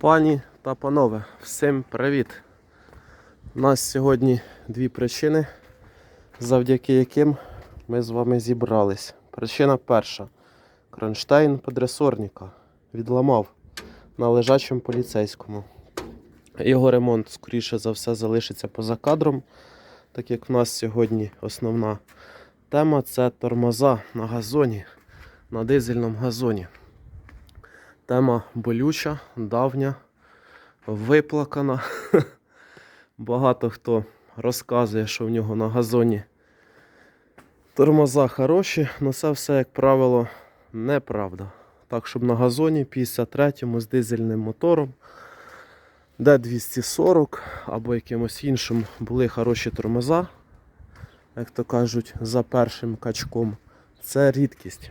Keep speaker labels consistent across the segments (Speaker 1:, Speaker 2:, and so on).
Speaker 1: Пані та панове, всім привіт! У нас сьогодні дві причини, завдяки яким ми з вами зібрались. Причина перша. Кронштейн подресорника відламав на лежачому поліцейському. Його ремонт, скоріше за все, залишиться поза кадром, так як в нас сьогодні основна тема це тормоза на газоні, на дизельному газоні. Тема болюча, давня, виплакана. Багато хто розказує, що в нього на газоні тормоза хороші, але це все, як правило, неправда. Так, щоб на газоні 53-му з дизельним мотором, Д240 або якимось іншим були хороші тормоза, як то кажуть, за першим качком. Це рідкість.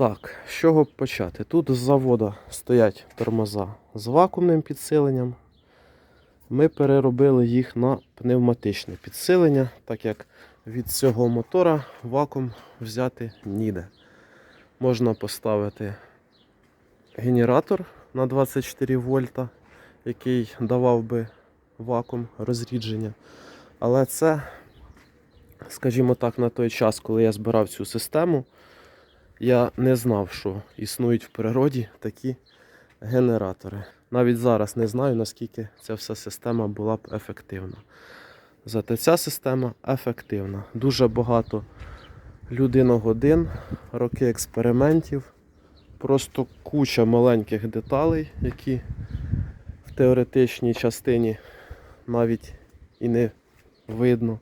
Speaker 1: Так, з чого почати? Тут з заводу стоять тормоза з вакуумним підсиленням. Ми переробили їх на пневматичне підсилення, так як від цього мотора вакуум взяти ніде. Можна поставити генератор на 24 вольта, який давав би вакуум розрідження. Але це, скажімо так, на той час, коли я збирав цю систему, я не знав, що існують в природі такі генератори. Навіть зараз не знаю, наскільки ця вся система була б ефективна. Зате ця система ефективна. Дуже багато людиногодин, роки експериментів, просто куча маленьких деталей, які в теоретичній частині навіть і не видно,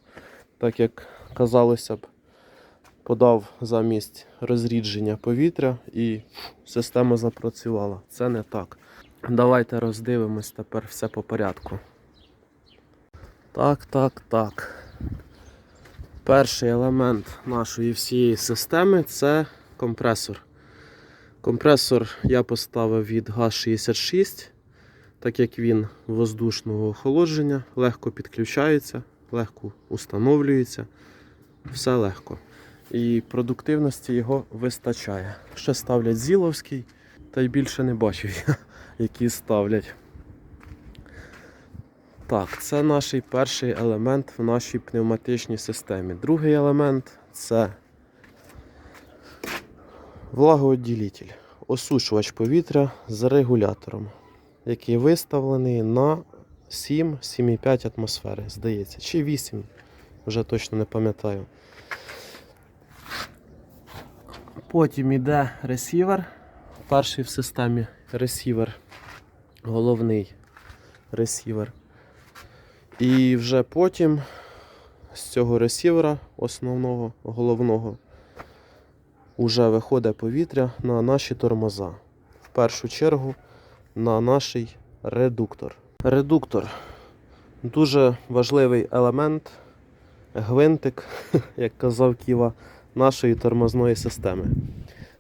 Speaker 1: так як казалося б подав замість розрідження повітря і система запрацювала. Це не так. Давайте роздивимось тепер все по порядку. Так, так, так. Перший елемент нашої всієї системи це компресор. Компресор я поставив від ГАЗ-66, так як він воздушного охолодження, легко підключається, легко установлюється. Все легко і продуктивності його вистачає. Ще ставлять зіловський, та й більше не бачив які ставлять. Так, це наш перший елемент в нашій пневматичній системі. Другий елемент це влагооділитель, осушувач повітря з регулятором, який виставлений на 7-7,5 атмосфери, здається, чи 8, вже точно не пам'ятаю. Потім йде ресівер. Перший в системі ресівер. Головний ресівер. І вже потім з цього ресівера, основного, головного, вже виходить повітря на наші тормоза. В першу чергу на наш редуктор. Редуктор дуже важливий елемент, гвинтик, як казав Ківа нашої тормозної системи.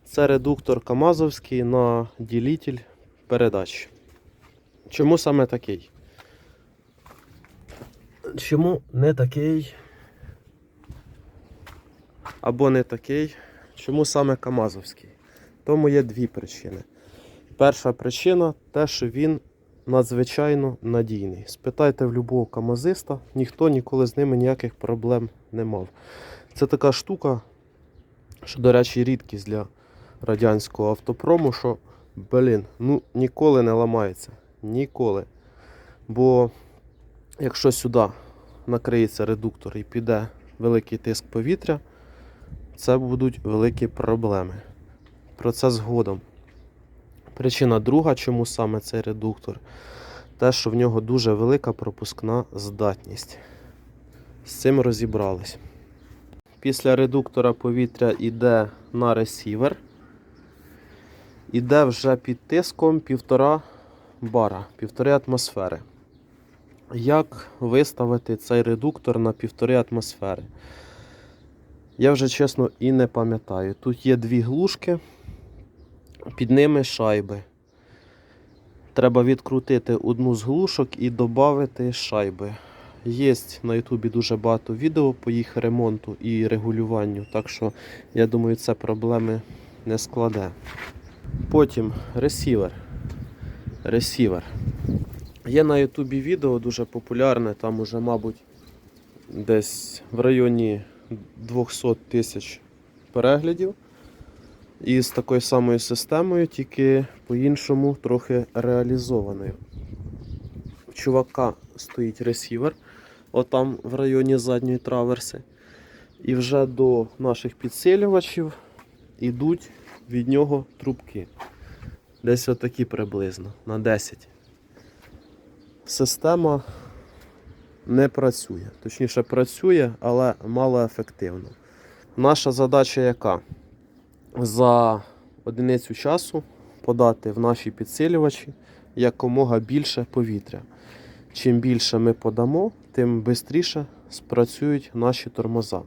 Speaker 1: Це редуктор Камазовський на ділітель передач. Чому саме такий? Чому не такий? Або не такий? Чому саме Камазовський? Тому є дві причини. Перша причина те, що він надзвичайно надійний. Спитайте в любого камазиста, ніхто ніколи з ними ніяких проблем не мав. Це така штука, що, до речі, рідкість для радянського автопрому, що, блін, ну ніколи не ламається. Ніколи. Бо якщо сюди накриється редуктор і піде великий тиск повітря, це будуть великі проблеми. Про це згодом. Причина друга, чому саме цей редуктор, те, що в нього дуже велика пропускна здатність. З цим розібрались. Після редуктора повітря йде на ресівер. Іде вже під тиском 1,5 бара, 1,5 атмосфери. Як виставити цей редуктор на 1,5 атмосфери? Я вже чесно і не пам'ятаю. Тут є дві глушки, під ними шайби. Треба відкрутити одну з глушок і додати шайби. Є на Ютубі дуже багато відео по їх ремонту і регулюванню, так що я думаю, це проблеми не складе. Потім ресівер. ресівер. Є на Ютубі відео дуже популярне, там уже, мабуть, десь в районі 200 тисяч переглядів. І з такою самою системою, тільки по-іншому трохи реалізованою. У чувака стоїть ресівер, отам в районі задньої траверси. І вже до наших підсилювачів йдуть від нього трубки. Десь отакі приблизно на 10. Система не працює. Точніше, працює, але малоефективно. Наша задача яка? За одиницю часу подати в наші підсилювачі якомога більше повітря. Чим більше ми подамо, тим швидше спрацюють наші тормоза.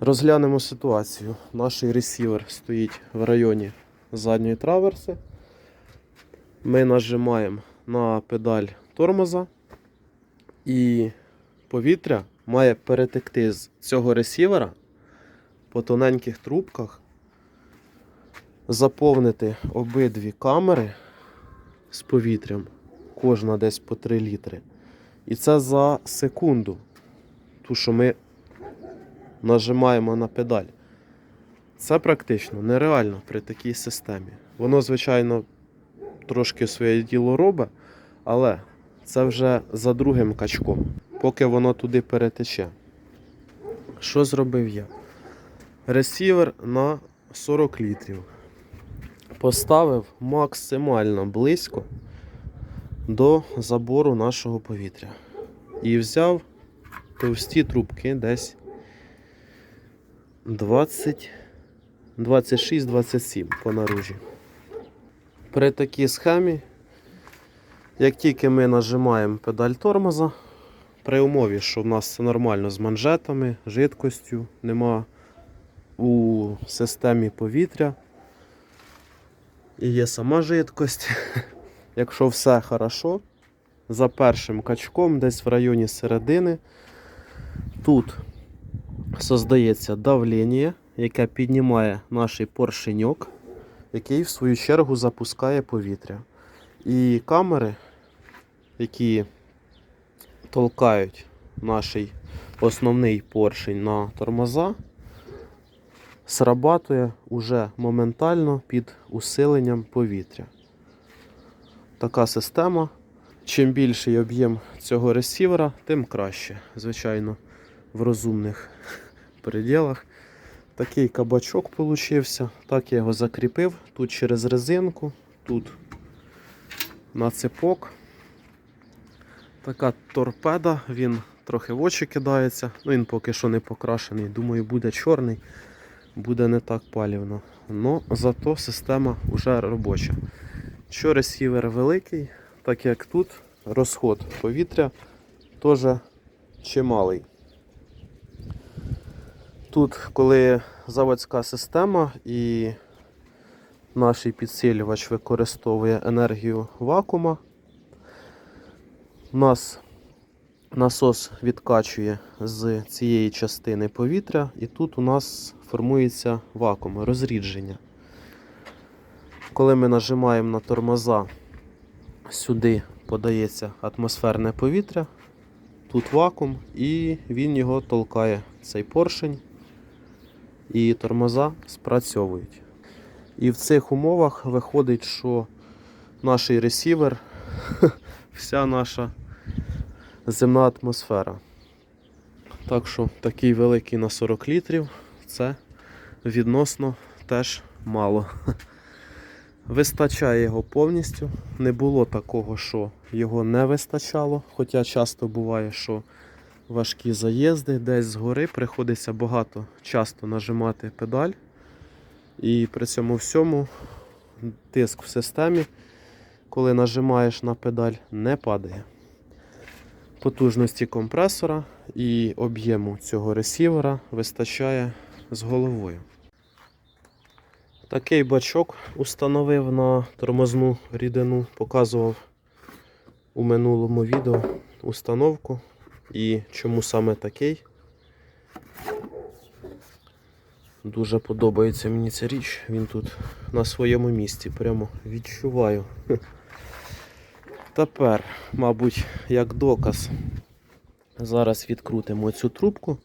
Speaker 1: Розглянемо ситуацію. Наш ресівер стоїть в районі задньої траверси. Ми нажимаємо на педаль тормоза, і повітря має перетекти з цього ресівера по тоненьких трубках, заповнити обидві камери з повітрям, кожна десь по 3 літри. І це за секунду. Ту, що ми нажимаємо на педаль. Це практично нереально при такій системі. Воно, звичайно, трошки своє діло робить, але це вже за другим качком, поки воно туди перетече. Що зробив я? Ресівер на 40 літрів. Поставив максимально близько до забору нашого повітря. І взяв товсті трубки десь 20, 26-27 по наружі. При такій схемі, як тільки ми нажимаємо педаль тормоза, при умові, що в нас все нормально з манжетами, жидкостю, нема у системі повітря і є сама жидкость. Якщо все хорошо, за першим качком, десь в районі середини, тут создається давлення, яке піднімає наш поршеньок, який в свою чергу запускає повітря. І камери, які толкають наш основний поршень на тормоза, срабатує уже моментально під усиленням повітря. Така система. Чим більший об'єм цього ресівера, тим краще. Звичайно, в розумних пределах. Такий кабачок получився. Так я його закріпив. Тут через резинку, тут на цепок. Така торпеда, він трохи в очі кидається. Ну, він поки що не покрашений. Думаю, буде чорний, буде не так палівно. Но зато система вже робоча. Що ресівер великий, так як тут розход повітря теж чималий. Тут, коли заводська система і наш підсилювач використовує енергію вакуума, у нас насос відкачує з цієї частини повітря, і тут у нас формується вакуум, розрідження. Коли ми нажимаємо на тормоза, сюди подається атмосферне повітря, тут вакуум, і він його толкає, цей поршень, і тормоза спрацьовують. І в цих умовах виходить, що наш ресівер, вся наша земна атмосфера. Так що такий великий на 40 літрів це відносно теж мало. Вистачає його повністю. Не було такого, що його не вистачало. Хоча часто буває, що важкі заїзди десь згори приходиться багато часто нажимати педаль. І при цьому всьому тиск в системі, коли нажимаєш на педаль, не падає. Потужності компресора і об'єму цього ресівера вистачає з головою. Такий бачок установив на тормозну рідину, показував у минулому відео установку і чому саме такий. Дуже подобається мені ця річ, він тут на своєму місці, прямо відчуваю. Тепер, мабуть, як доказ, зараз відкрутимо цю трубку,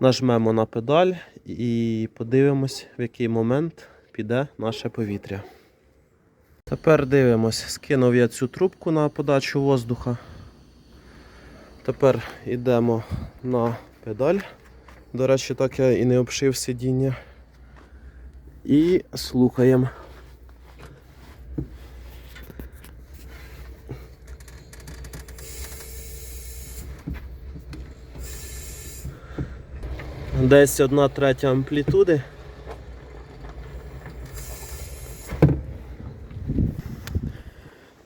Speaker 1: нажмемо на педаль і подивимось, в який момент піде наше повітря. Тепер дивимось, скинув я цю трубку на подачу воздуха. Тепер йдемо на педаль. До речі, так я і не обшив сидіння. І слухаємо. Десь одна третя амплітуди.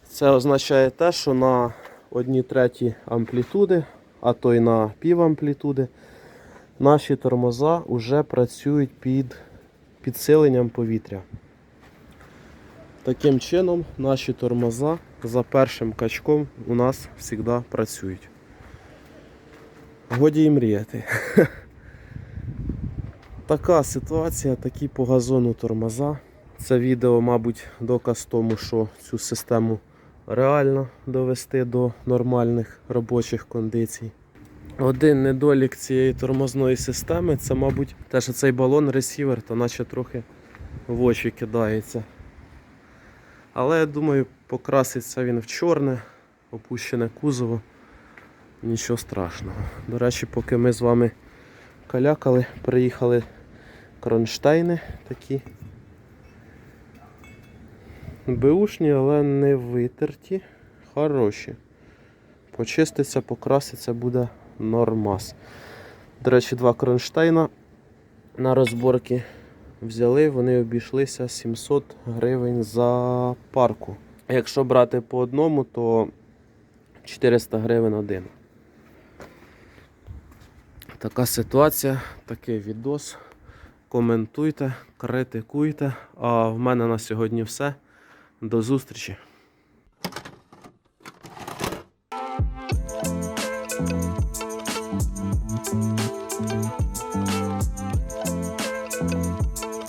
Speaker 1: Це означає те, що на одній треті амплітуди, а то й на пів амплітуди, наші тормоза вже працюють під підсиленням повітря. Таким чином, наші тормоза за першим качком у нас завжди працюють. Годі і мріяти. Така ситуація, такі по газону тормоза. Це відео, мабуть, доказ тому, що цю систему реально довести до нормальних робочих кондицій. Один недолік цієї тормозної системи це, мабуть, те, що цей балон ресівер, то наче трохи в очі кидається. Але я думаю, покраситься він в чорне, опущене кузово. Нічого страшного. До речі, поки ми з вами калякали, приїхали кронштейни такі. Беушні, але не витерті. Хороші. Почиститься, покраситься буде нормас. До речі, два кронштейна на розборки взяли, вони обійшлися 700 гривень за парку. Якщо брати по одному, то 400 гривень один. Така ситуація, такий відос. Коментуйте, критикуйте. А в мене на сьогодні все. До зустрічі!